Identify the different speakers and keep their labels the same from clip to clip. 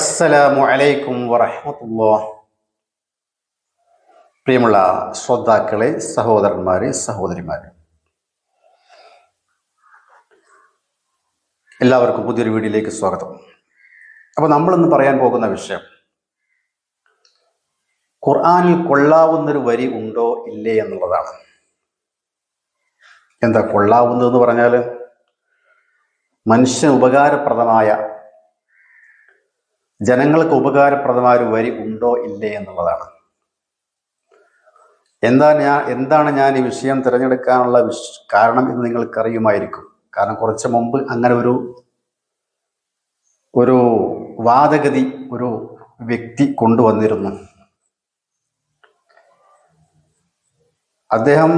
Speaker 1: അസ്സലാമു അലൈക്കും വറഹ്മത്തുള്ളാ. പ്രിയമുള്ള ശ്രോതാക്കളെ സഹോദരന്മാരെ സഹോദരിമാരെ. എല്ലാവർക്കും പുതിയൊരു വീഡിയോയിലേക്ക് സ്വാഗതം. അപ്പോൾ നമ്മളിന്ന് പറയാൻ പോകുന്ന വിഷയം ഖുർആനിൽ കൊള്ളാവുന്നൊരു വരി ഉണ്ടോ ഇല്ലേ എന്നുള്ളതാണ്. എന്താ കൊള്ളാവുന്നതെന്ന് പറഞ്ഞാൽ മനുഷ്യന് ഉപകാരപ്രദമായ ജനങ്ങൾക്ക് ഉപകാരപ്രദമായ ഒരു വരി ഉണ്ടോ ഇല്ലേ എന്നുള്ളതാണ്. എന്താ ഞാൻ എന്താണ് ഞാൻ ഈ വിഷയം തിരഞ്ഞെടുക്കാനുള്ള കാരണം എന്ന് നിങ്ങൾക്കറിയുമായിരിക്കും. കാരണം കുറച്ച് മുമ്പ് അങ്ങനെ ഒരു ഒരു വാദഗതി ഒരു വ്യക്തി കൊണ്ടുവന്നിരുന്നു. അദ്ദേഹം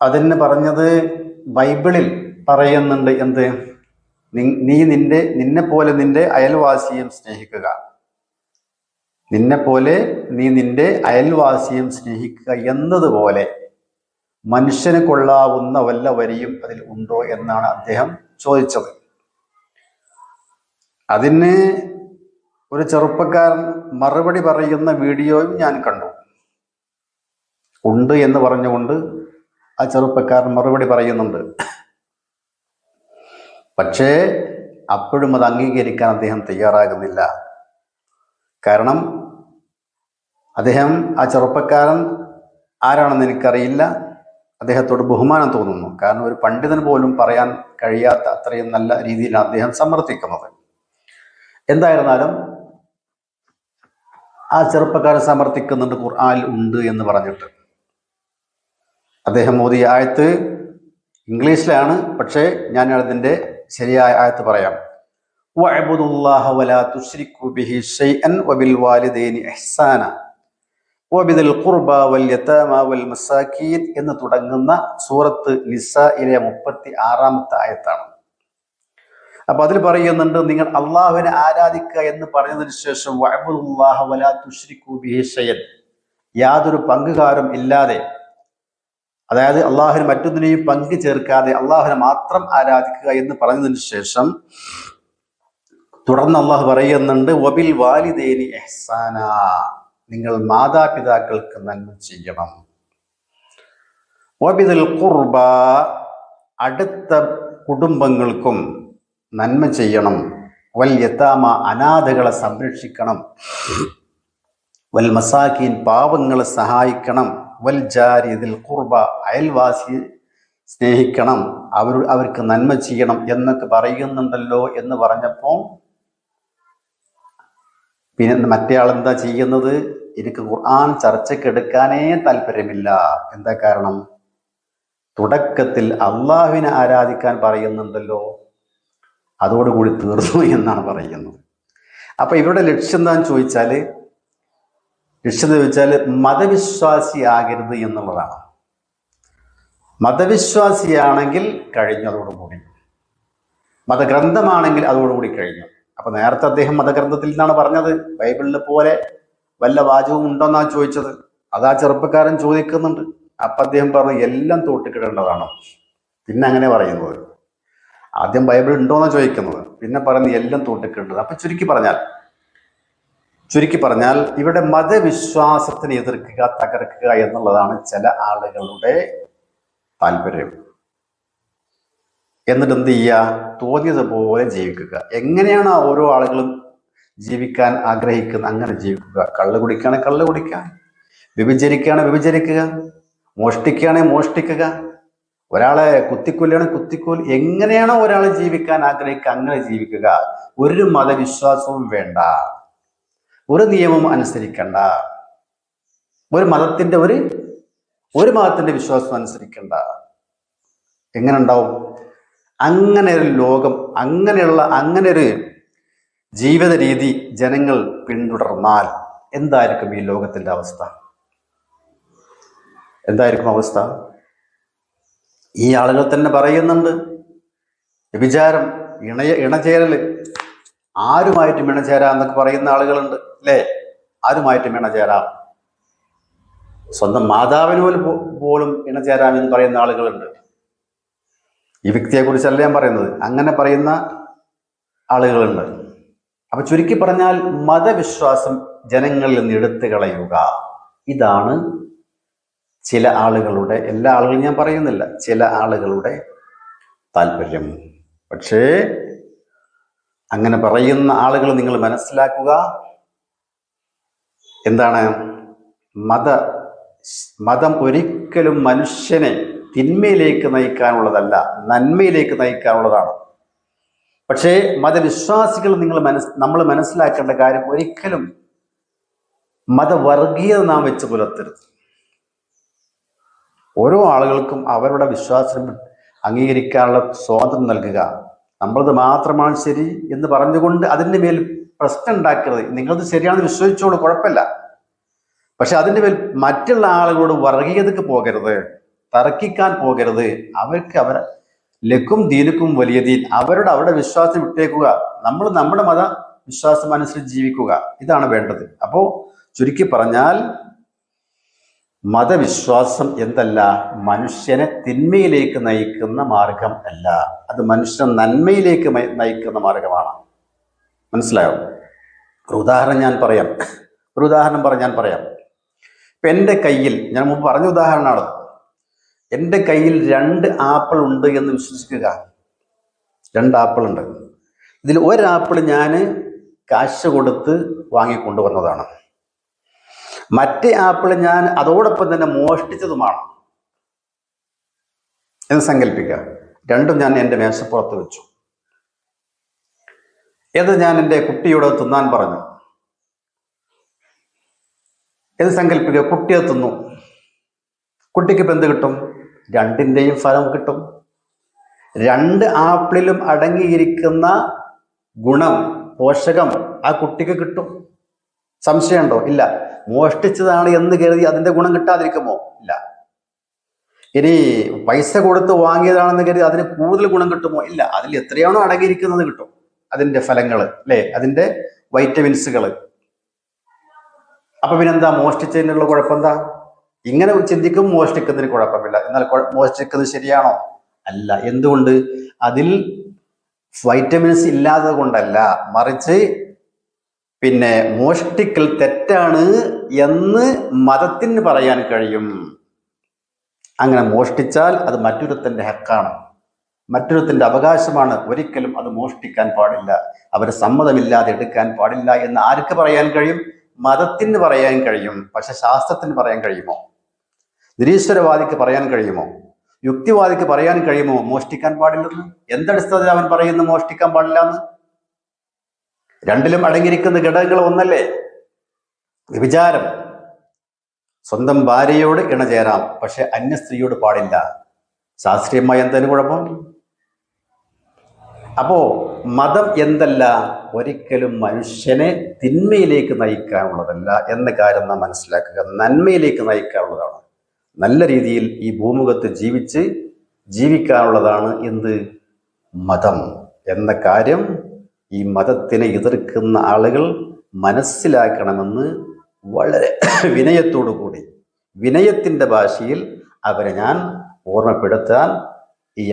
Speaker 1: അതിന് പറഞ്ഞത് ബൈബിളിൽ പറയുന്നുണ്ട് എന്ത്? നി- നിന്റെ നിന്നെ പോലെ നിന്റെ അയൽവാസിയും സ്നേഹിക്കുക. നിന്നെ പോലെ നീ നിന്റെ അയൽവാസിയും സ്നേഹിക്കുക എന്നതുപോലെ മനുഷ്യന് കൊള്ളാവുന്ന വല്ല വരിയും അതിൽ ഉണ്ടോ എന്നാണ് അദ്ദേഹം ചോദിച്ചത്. അതിന് ഒരു ചെറുപ്പക്കാരൻ മറുപടി പറയുന്ന വീഡിയോയും ഞാൻ കണ്ടു. ഉണ്ട് എന്ന് പറഞ്ഞുകൊണ്ട് ആ ചെറുപ്പക്കാരൻ മറുപടി പറയുന്നുണ്ട്. പക്ഷേ അപ്പോഴും അത് അംഗീകരിക്കാൻ അദ്ദേഹം തയ്യാറാകുന്നില്ല. കാരണം അദ്ദേഹം ആ ചെറുപ്പക്കാരൻ ആരാണെന്ന് എനിക്കറിയില്ല. അദ്ദേഹത്തോട് ബഹുമാനം തോന്നുന്നു. കാരണം ഒരു പണ്ഡിതന് പോലും പറയാൻ കഴിയാത്ത അത്രയും നല്ല രീതിയിലാണ് അദ്ദേഹം സമർത്ഥിക്കുന്നത്. എന്തായിരുന്നാലും ആ ചെറുപ്പക്കാരൻ സമർത്ഥിക്കുന്നുണ്ട് ഖുർആനിൽ ഉണ്ട് എന്ന് പറഞ്ഞിട്ട്. അദ്ദേഹം മോദി ആയത്ത് ഇംഗ്ലീഷിലാണ്. പക്ഷേ ഞാൻ അതിന്റെ ശരിയായ ആയത്ത് പറയാം. എന്ന് തുടങ്ങുന്ന സൂറത്ത് നിസയിലെ മുപ്പത്തി ആറാമത്തെ ആയത്താണ്. അപ്പൊ അതിൽ പറയുന്നുണ്ട് നിങ്ങൾ അള്ളാഹുവിനെ ആരാധിക്കുക എന്ന് പറഞ്ഞതിന് ശേഷം യാതൊരു പങ്കുകാരും ഇല്ലാതെ അതായത് അള്ളാഹുവിന് മറ്റൊന്നിനെയും പങ്കു ചേർക്കാതെ അള്ളാഹുവിനെ മാത്രം ആരാധിക്കുക എന്ന് പറഞ്ഞതിന് ശേഷം തുടർന്ന് അള്ളാഹു പറയുന്നുണ്ട് വബിൽ വാലിദേനി എഹ്സാന നിങ്ങൾ മാതാപിതാക്കൾക്ക് നന്മ ചെയ്യണം. വബിദുൽ കുർബ അടുത്ത കുടുംബങ്ങൾക്കും നന്മ ചെയ്യണം. വൽ യത്താമ അനാഥകളെ സംരക്ഷിക്കണം. വൽ മസാഖീൻ പാവങ്ങളെ സഹായിക്കണം. വൽ കുർബ അയൽവാസി സ്നേഹിക്കണം അവർ അവർക്ക് നന്മ ചെയ്യണം എന്നൊക്കെ പറയുന്നുണ്ടല്ലോ എന്ന് പറഞ്ഞപ്പോൾ പിന്നെ മറ്റേ ആളെന്താ ചെയ്യുന്നത്? എനിക്ക് ഖുർആൻ ചർച്ചയ്ക്ക് എടുക്കാനേ താല്പര്യമില്ല. എന്താ കാരണം? തുടക്കത്തിൽ അള്ളാഹുവിനെ ആരാധിക്കാൻ പറയുന്നുണ്ടല്ലോ. അതോടുകൂടി തീർന്നു എന്നാണ് പറയുന്നത്. അപ്പൊ ഇവരുടെ ലക്ഷ്യം എന്താന്ന് ചോദിച്ചാൽ ലക്ഷ്യം വെച്ചാൽ മതവിശ്വാസിയാകരുത് എന്നുള്ളതാണ്. മതവിശ്വാസിയാണെങ്കിൽ കഴിഞ്ഞതോടുകൂടി മതഗ്രന്ഥമാണെങ്കിൽ അതോടുകൂടി കഴിഞ്ഞു. അപ്പൊ നേരത്തെ അദ്ദേഹം മതഗ്രന്ഥത്തിൽ നിന്നാണ് പറഞ്ഞത്. ബൈബിളിനെ പോലെ വല്ല വാചകവും ഉണ്ടോന്നാ ചോദിച്ചത്. അതാ ചെറുപ്പക്കാരൻ ചോദിക്കുന്നുണ്ട്. അപ്പൊ അദ്ദേഹം പറഞ്ഞു എല്ലാം തോട്ടിക്കിടേണ്ടതാണ്? പിന്നെ അങ്ങനെ പറയുന്നത്. ആദ്യം ബൈബിൾ ഉണ്ടോന്നാ ചോദിക്കുന്നത്. പിന്നെ പറയുന്നത് എല്ലാം തോട്ടിക്കിടേണ്ടത്. അപ്പൊ ചുരുക്കി പറഞ്ഞാൽ ചുരുക്കി പറഞ്ഞാൽ ഇവിടെ മതവിശ്വാസത്തിന് എതിർക്കുക തകർക്കുക എന്നുള്ളതാണ് ചില ആളുകളുടെ താല്പര്യം. എന്നിട്ട് എന്ത് ചെയ്യുക? തോന്നിയതുപോലെ ജീവിക്കുക. എങ്ങനെയാണ് ഓരോ ആളുകളും ജീവിക്കാൻ ആഗ്രഹിക്കുന്നത്? അങ്ങനെ ജീവിക്കുക. കള്ള് കുടിക്കുകയാണെ കള്ള് കുടിക്കുക. വ്യഭിചരിക്കുകയാണെങ്കിൽ വ്യഭിചരിക്കുക മോഷ്ടിക്കുകയാണെങ്കിൽ മോഷ്ടിക്കുക. ഒരാളെ കുത്തിക്കൊല്ലുകയാണെങ്കിൽ കുത്തിക്കൊല്ലി എങ്ങനെയാണോ ഒരാൾ ജീവിക്കാൻ ആഗ്രഹിക്കുക? അങ്ങനെ ജീവിക്കുക. ഒരു മതവിശ്വാസവും വേണ്ട. ഒരു നിയമം അനുസരിക്കണ്ട. ഒരു മതത്തിന്റെ ഒരു ഒരു മതത്തിന്റെ വിശ്വാസം അനുസരിക്കണ്ട. എങ്ങനെ ഉണ്ടാവും അങ്ങനെ ഒരു ലോകം അങ്ങനെയുള്ള അങ്ങനെ ഒരു ജീവിത രീതി ജനങ്ങൾ പിന്തുടർന്നാൽ എന്തായിരിക്കും ഈ ലോകത്തിന്റെ അവസ്ഥ? എന്തായിരിക്കും അവസ്ഥ? ഈ ആളുകൾ തന്നെ പറയുന്നുണ്ട് വിചാരം ഇണയ ഇണചേരൽ ആരുമായിട്ടും ഇണചേരാന്നൊക്കെ പറയുന്ന ആളുകളുണ്ട്. അല്ലേ ആരുമായിട്ടും ഇണചേരാം സ്വന്തം മാതാവിന് പോലും ഇണചേരാം എന്ന് പറയുന്ന ആളുകളുണ്ട്. ഈ വ്യക്തിയെ കുറിച്ചല്ല ഞാൻ പറയുന്നത്. അങ്ങനെ പറയുന്ന ആളുകളുണ്ട്. അപ്പൊ ചുരുക്കി പറഞ്ഞാൽ മതവിശ്വാസം ജനങ്ങളിൽ നിന്ന് എടുത്തു കളയുക. ഇതാണ് ചില ആളുകളുടെ എല്ലാ ആളുകളും ഞാൻ പറയുന്നില്ല ചില ആളുകളുടെ താല്പര്യം. പക്ഷേ അങ്ങനെ പറയുന്ന ആളുകൾ നിങ്ങൾ മനസ്സിലാക്കുക. എന്താണ്? മത മതം ഒരിക്കലും മനുഷ്യനെ തിന്മയിലേക്ക് നയിക്കാനുള്ളതല്ല നന്മയിലേക്ക് നയിക്കാനുള്ളതാണ്. പക്ഷേ മതവിശ്വാസികൾ നിങ്ങൾ മനസ് നമ്മൾ മനസ്സിലാക്കേണ്ട കാര്യം ഒരിക്കലും മതവർഗീയത നാം വെച്ച് പുലർത്തരുത്. ഓരോ ആളുകൾക്കും അവരുടെ വിശ്വാസം അംഗീകരിക്കാനുള്ള സ്വാതന്ത്ര്യം നൽകുക. നമ്മളത് മാത്രമാണ് ശരി എന്ന് പറഞ്ഞുകൊണ്ട് അതിന്റെ മേൽ പ്രശ്നം ഉണ്ടാക്കരുത്. നിങ്ങളത് ശരിയാണെന്ന് വിശ്വസിച്ചോളൂ കുഴപ്പമില്ല. പക്ഷെ അതിന്റെ മേൽ മറ്റുള്ള ആളുകളോട് വർഗീയതക്ക് പോകരുത് തർക്കിക്കാൻ പോകരുത്. അവർക്ക് അവർ ലക്കും ദീനുക്കും വലിയ ദീൻ. അവരുടെ അവരുടെ വിശ്വാസം വിട്ടേക്കുക. നമ്മൾ നമ്മുടെ മത വിശ്വാസം അനുസരിച്ച് ജീവിക്കുക. ഇതാണ് വേണ്ടത്. അപ്പോൾ ചുരുക്കി പറഞ്ഞാൽ മതവിശ്വാസം എന്തല്ല? മനുഷ്യനെ തിന്മയിലേക്ക് നയിക്കുന്ന മാർഗം അല്ല. അത് മനുഷ്യനെ നന്മയിലേക്ക് നയിക്കുന്ന മാർഗമാണ്. മനസ്സിലായോ? ഒരു ഉദാഹരണം ഞാൻ പറയാം. ഒരു ഉദാഹരണം പറഞ്ഞ് ഞാൻ പറയാം. ഇപ്പൊ എന്റെ കയ്യിൽ ഞാൻ മുമ്പ് പറഞ്ഞ ഉദാഹരണമാണ്. എന്റെ കയ്യിൽ രണ്ട് ആപ്പിൾ ഉണ്ട് എന്ന് വിശ്വസിക്കുക. രണ്ട് ആപ്പിൾ ഉണ്ട്. ഇതിൽ ഒരാപ്പിൾ ഞാൻ കാശ് കൊടുത്ത് വാങ്ങിക്കൊണ്ടുവന്നതാണ് മറ്റേ ആപ്പിൾ ഞാൻ അതോടൊപ്പം തന്നെ മോഷ്ടിച്ചതുമാണ് എന്ന് സങ്കല്പിക്കുക. രണ്ടും ഞാൻ എന്റെ മേശപ്പുറത്ത് വെച്ചു. ഇത് ഞാൻ എന്റെ കുട്ടിയോട് തിന്നാൻ പറഞ്ഞു. എന്ന് സങ്കല്പിക്കുക കുട്ടിയെ തിന്നു. കുട്ടിക്ക് ഇപ്പം എന്ത് കിട്ടും? രണ്ടിന്റെയും ഫലം കിട്ടും. രണ്ട് ആപ്പിളിലും അടങ്ങിയിരിക്കുന്ന ഗുണം പോഷകം ആ കുട്ടിക്ക് കിട്ടും. സംശയമുണ്ടോ? ഇല്ല. മോഷ്ടിച്ചതാണ് എന്ന് കരുതി അതിന്റെ ഗുണം കിട്ടാതിരിക്കുമോ? ഇല്ല. ഇനി പൈസ കൊടുത്ത് വാങ്ങിയതാണെന്ന് കരുതി അതിന് കൂടുതൽ ഗുണം കിട്ടുമോ? ഇല്ല. അതിൽ എത്രയാണോ അടങ്ങിയിരിക്കുന്നത് കിട്ടും. അതിന്റെ ഫലങ്ങൾ അല്ലേ? അതിന്റെ വൈറ്റമിൻസുകൾ അപ്പൊ പിന്നെന്താ? മോഷ്ടിച്ചതിനുള്ള കുഴപ്പമെന്താ? ഇങ്ങനെ ചിന്തിക്കും മോഷ്ടിക്കുന്നതിന് കുഴപ്പമില്ല. എന്നാൽ മോഷ്ടിക്കുന്നത് ശരിയാണോ? അല്ല. എന്തുകൊണ്ട്? അതിൽ വൈറ്റമിൻസ് ഇല്ലാത്തത് കൊണ്ടല്ല. മറിച്ച് പിന്നെ മോഷ്ടിക്കൽ തെറ്റാണ് എന്ന് മതത്തിന് പറയാൻ കഴിയും. അങ്ങനെ മോഷ്ടിച്ചാൽ അത് മറ്റൊരുത്തന്റെ ഹക്കാണ്. മറ്റൊരുത്തിന്റെ അവകാശമാണ്. ഒരിക്കലും അത് മോഷ്ടിക്കാൻ പാടില്ല. അവരെ സമ്മതമില്ലാതെ എടുക്കാൻ പാടില്ല എന്ന് ആർക്ക് പറയാൻ കഴിയും? മതത്തിന് പറയാൻ കഴിയും. പക്ഷെ ശാസ്ത്രത്തിന് പറയാൻ കഴിയുമോ? നിരീശ്വരവാദിക്ക് പറയാൻ കഴിയുമോ? യുക്തിവാദിക്ക് പറയാൻ കഴിയുമോ? മോഷ്ടിക്കാൻ പാടില്ലെന്ന്? എന്തടിസ്ഥാനത്തിൽ അവൻ പറയുന്നു മോഷ്ടിക്കാൻ പാടില്ല എന്ന് രണ്ടിലും അടങ്ങിയിരിക്കുന്ന ഘടകങ്ങൾ ഒന്നല്ലേ? വ്യഭിചാരം. സ്വന്തം ഭാര്യയോട് ഇണചേരാം പക്ഷെ അന്യ സ്ത്രീയോട് പാടില്ല. ശാസ്ത്രീയമായ എന്തായാലും കുഴപ്പം? അപ്പോ മതം എന്തല്ല? ഒരിക്കലും മനുഷ്യനെ തിന്മയിലേക്ക് നയിക്കാനുള്ളതല്ല എന്ന കാര്യം നാം മനസ്സിലാക്കുക. നന്മയിലേക്ക് നയിക്കാനുള്ളതാണ്. നല്ല രീതിയിൽ ഈ ഭൂമുഖത്ത് ജീവിച്ച് ജീവിക്കാനുള്ളതാണ് എന്ത്? മതം എന്ന കാര്യം ഈ മതത്തിനെ എതിർക്കുന്ന ആളുകൾ മനസ്സിലാക്കണമെന്ന് വളരെ വിനയത്തോടു കൂടി വിനയത്തിന്റെ ഭാഷയിൽ അവരെ ഞാൻ ഓർമ്മപ്പെടുത്താൻ